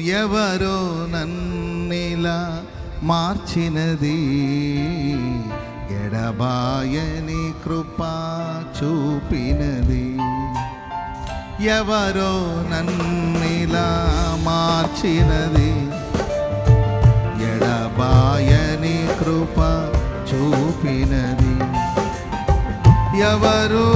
ఎవరో నన్నిలా మార్చినది. ఎడబాయని కృపా చూపినది. ఎవరో నన్నిలా మార్చినది. ఎడబాయని కృప చూపినది. ఎవరో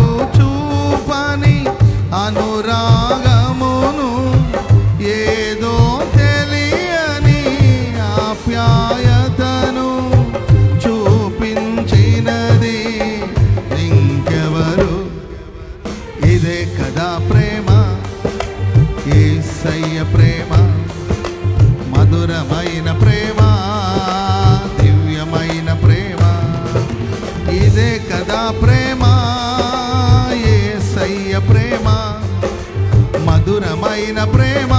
ప్రేమ మధురమైన ప్రేమ.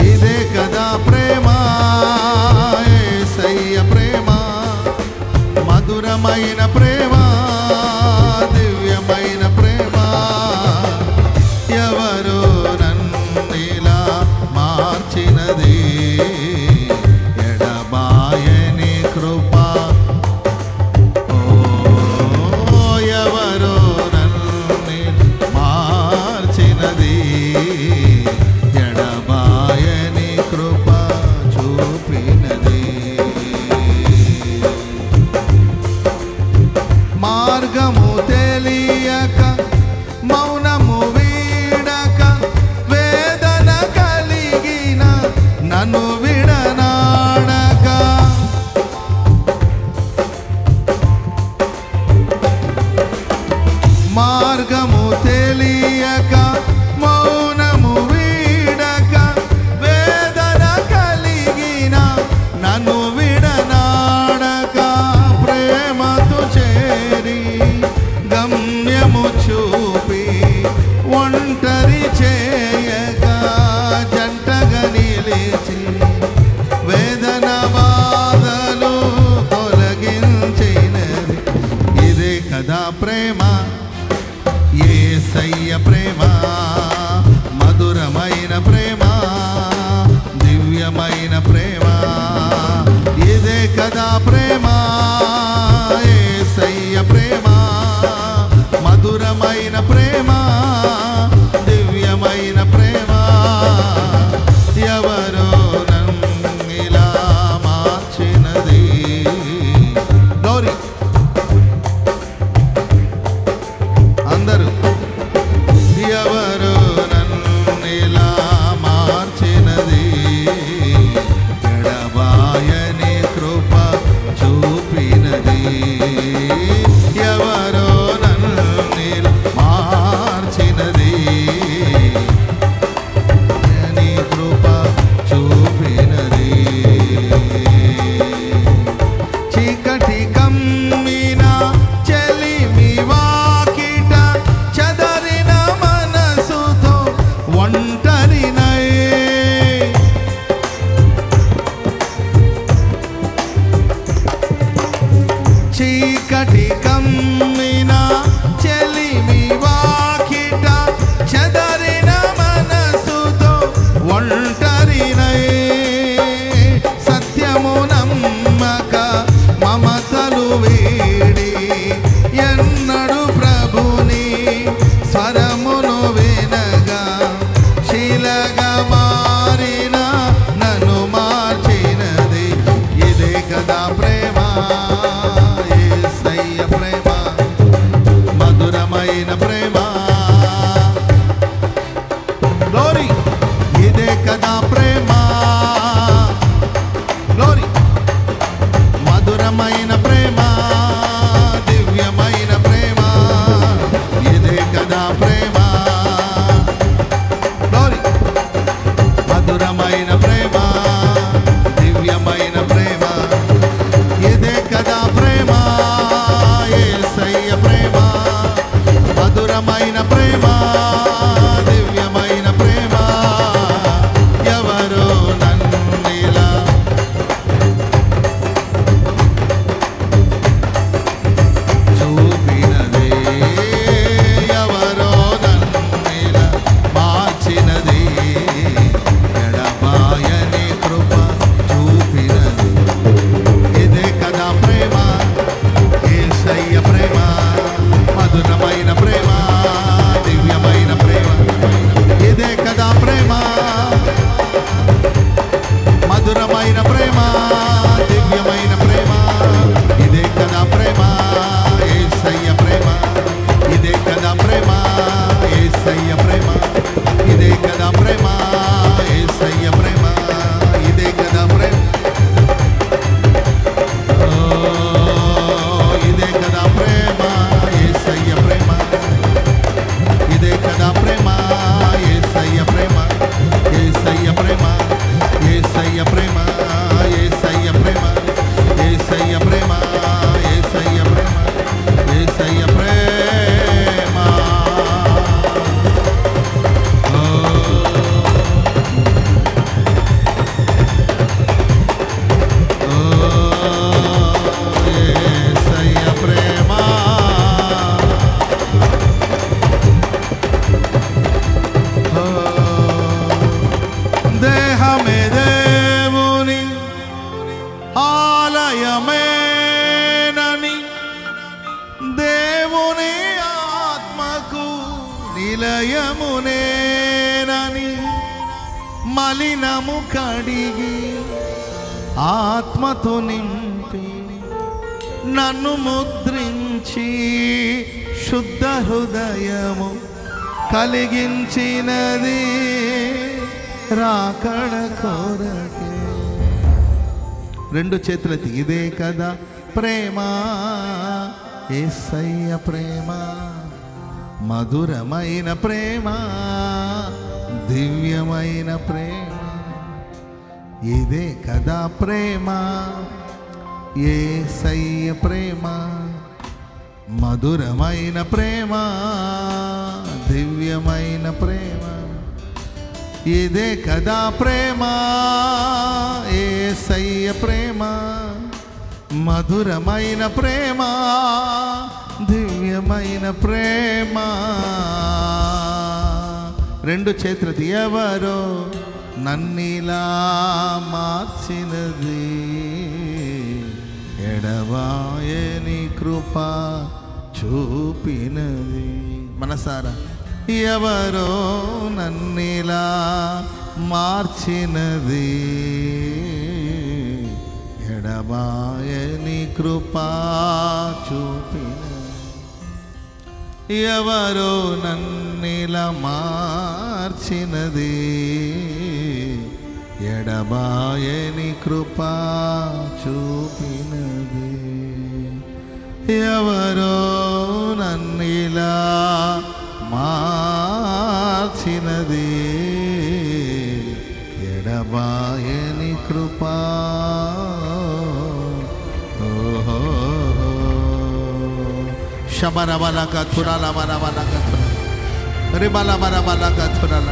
ఇదే కదా ప్రేమ. మార్గము తెలియక મા വീടി എൻ మధురమైన ప్రేమ దివ్యమైన ప్రేమ. ఇదే కదా ప్రేమ ఏసయ్య ప్రేమ. మధురమైన ప్రేమ. నిలయమునే ఆత్మకు నిలయమునేనని మలినము కడిగి ఆత్మతో నింపి నన్ను ముద్రించి శుద్ధ హృదయము కలిగించినది రాకడ కోరకే. రెండు చేతులకి ఇదే కదా ప్రేమా. ఏసయ్య ప్రేమ మధురమైన ప్రేమ దివ్యమైన ప్రేమ. ఇదే కదా ప్రేమ ఏసయ్య ప్రేమ మధురమైన ప్రేమ దివ్యమైన ప్రేమ. ఇదే కదా ప్రేమ ఏసయ్య ప్రేమ. మధురమైన ప్రేమ దివ్యమైన ప్రేమ. రెండు చేతులది ఎవరో నన్నిలా మార్చినది. ఎడవాయని కృప చూపినది. మనసారా ఎవరో నన్నిలా మార్చినది. ఎడబాయని కృపా చూపిన. ఎవరో నన్నిల మార్చినది. ఎడబాయని కృపా చూపినది. ఎవరో నన్నిలా మార్చినది. ఎడబాయని కృపా శబరబలక తురల బరబలక తుర రిబల బరబలక తురల